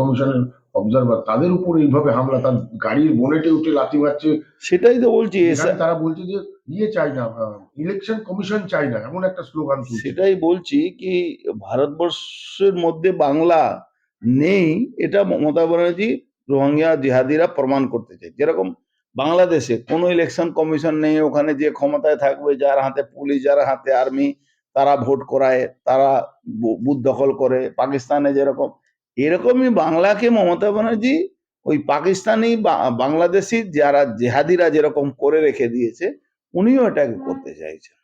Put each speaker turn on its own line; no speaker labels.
কমিশনের অবজারভার তাদের উপর এইভাবে হামলা তার গাড়ির বোনেটে উঠে লাথি মারছে।
সেটাই তো বলছি
তারা বলছে যে ইয়ে চাই না ইলেকশন কমিশন চাই না এমন একটা স্লোগান
সেটাই বলছি কি ভারতবর্ষের মধ্যে বাংলা নেই এটা মমতা ব্যানার্জি রোহিঙ্গা জিহাদিরা প্রমাণ করতে চায়। যেরকম বাংলাদেশে কোনো ইলেকশন কমিশন নেই ওখানে যে ক্ষমতায় থাকবে যার হাতে পুলিশ যার হাতে আর্মি তারা ভোট করায় তারা বুথ দখল করে। পাকিস্তানে যেরকম এরকমই বাংলাকে মমতা ব্যানার্জি ওই পাকিস্তানি বাংলাদেশি যারা জেহাদিরা যেরকম করে রেখে দিয়েছে, উনিও এটাকে করতে চাইছেন।